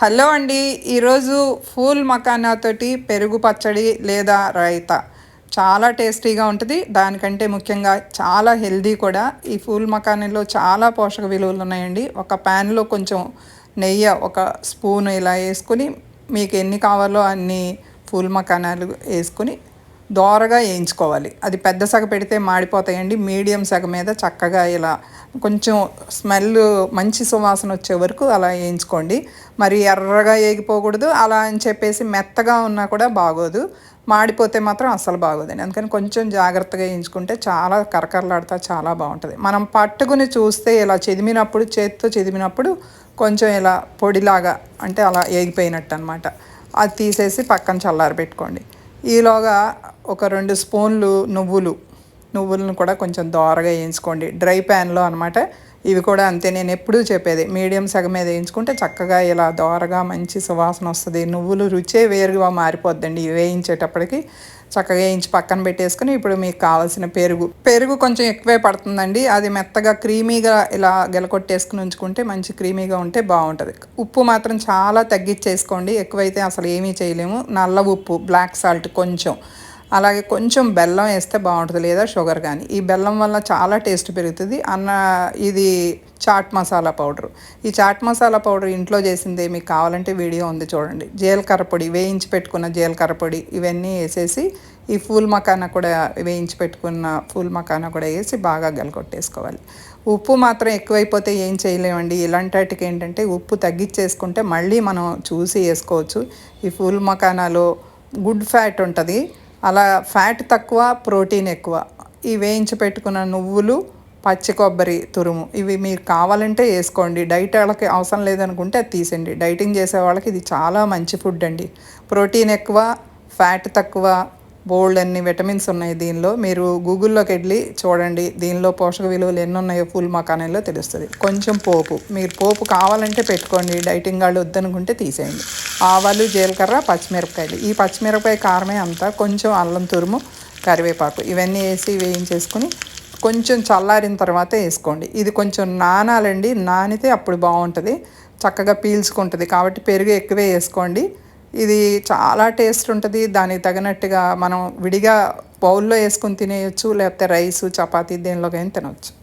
Hello అండి ఈరోజు pool మకానాతోటి పెరుగు పచ్చడి లేదా రైతా. చాలా టేస్టీగా ఉంటుంది దానికంటే ముఖ్యంగా చాలా హెల్దీ కూడా. ఈ ఫూల్ మకానీలో చాలా పోషక విలువలు ఉన్నాయండి. ఒక ప్యాన్లో కొంచెం నెయ్యి ఒక స్పూన్ ఇలా వేసుకుని మీకు ఎన్ని కావాలో అన్ని ఫూల్ మకానాలు వేసుకుని దోరగా వేయించుకోవాలి. అది పెద్ద సగ పెడితే మాడిపోతాయండి మీడియం సగ మీద చక్కగా ఇలా కొంచెం స్మెల్ మంచి సువాసన వచ్చే వరకు అలా వేయించుకోండి. మరి ఎర్రగా వేగిపోకూడదు. అలా అని చెప్పేసి మెత్తగా ఉన్నా కూడా బాగోదు. మాడిపోతే మాత్రం అస్సలు బాగోదండి అందుకని కొంచెం జాగ్రత్తగా వేయించుకుంటే చాలా కరకరలాడుతా చాలా బాగుంటుంది. మనం పట్టుకుని చూస్తే ఇలా చెదిమినప్పుడు చేతితో చెదిమినప్పుడు కొంచెం ఇలా పొడిలాగా అంటే అలా వేగిపోయినట్టు అనమాట అది తీసేసి పక్కన చల్లారి పెట్టుకోండి ఈలోగా ఒక రెండు స్పూన్లు నువ్వులు నువ్వులను కూడా కొంచెం దోరగా వేయించుకోండి. డ్రై ప్యాన్లో అనమాట ఇవి కూడా అంతే. నేను ఎప్పుడూ చెప్పేది మీడియం సగం మీద వేయించుకుంటే చక్కగా ఇలా దోరగా మంచి సువాసన వస్తుంది. నువ్వులు రుచే వేరుగా మారిపోద్దండి ఇవి వేయించేటప్పటికి. చక్కగా వేయించి పక్కన పెట్టేసుకుని ఇప్పుడు మీకు కావాల్సిన పెరుగు. పెరుగు కొంచెం ఎక్కువే పడుతుందండి. అది మెత్తగా క్రీమీగా ఇలా గెలకొట్టేసుకుని ఉంచుకుంటే మంచి క్రీమీగా ఉంటే బాగుంటుంది. ఉప్పు మాత్రం చాలా తగ్గించేసుకోండి. ఎక్కువైతే అసలు ఏమీ చేయలేము. నల్ల ఉప్పు బ్లాక్ సాల్ట్ కొంచెం. అలాగే కొంచెం బెల్లం వేస్తే బాగుంటుంది లేదా షుగర్ కానీ. ఈ బెల్లం వల్ల చాలా టేస్ట్ పెరుగుతుంది. అన్న ఇది చాట్ మసాలా పౌడర్. ఈ చాట్ మసాలా పౌడర్ ఇంట్లో చేసింది మీకు కావాలంటే వీడియో ఉంది చూడండి. జీలకర్ర పొడి వేయించి పెట్టుకున్న జీలకర్ర పొడి ఇవన్నీ వేసేసి ఈ ఫూల్ మకానా కూడా వేయించి పెట్టుకున్న ఫూల్ మకానా కూడా వేసి బాగా గలకొట్టేసుకోవాలి ఉప్పు మాత్రం ఎక్కువైపోతే ఏం చేయలేమండి. ఇలాంటి వాటికి ఏంటంటే ఉప్పు తగ్గించేసుకుంటే మళ్ళీ మనం చూసి వేసుకోవచ్చు. ఈ ఫూల్ మకానాలో గుడ్ ఫ్యాట్ ఉంటుంది. అలా ఫ్యాట్ తక్కువ ప్రోటీన్ ఎక్కువ. ఈ వేయించి పెట్టుకున్న నువ్వులు పచ్చి కొబ్బరి తురుము. ఇవి మీరు కావాలంటే వేసుకోండి. డైట్ వాళ్ళకి అవసరం లేదనుకుంటే అది తీసేయండి. డైటింగ్ చేసే వాళ్ళకి ఇది చాలా మంచి ఫుడ్ అండి. ప్రోటీన్ ఎక్కువ ఫ్యాట్ తక్కువ బోల్డ్ అన్ని విటమిన్స్ ఉన్నాయి దీనిలో. మీరు గూగుల్లోకి వెళ్ళి చూడండి దీనిలో పోషక విలువలు ఎన్ని ఉన్నాయో ఫుల్ మకానీలో తెలుస్తుంది. కొంచెం పోపు. మీరు పోపు కావాలంటే పెట్టుకోండి. డైటింగ్ వాళ్ళు వద్దనుకుంటే తీసేయండి. ఆవాలు జీలకర్ర పచ్చిమిరపకాయలు. ఈ పచ్చిమిరపకాయ కారమే అంతా కొంచెం అల్లం తురుము కరివేపాకు. ఇవన్నీ వేసి వేయించేసుకుని కొంచెం చల్లారిన తర్వాత వేసుకోండి. ఇది కొంచెం నానాలండి. నానితే అప్పుడు బాగుంటుంది. చక్కగా పీల్చుకుంటుంది. కాబట్టి పెరుగు ఎక్కువే వేసుకోండి. ఇది చాలా టేస్ట్ ఉంటుంది. దానికి తగినట్టుగా మనం విడిగా బౌల్లో వేసుకొని తినేయచ్చు లేకపోతే రైసు చపాతీ దేనిలోకైనా తినవచ్చు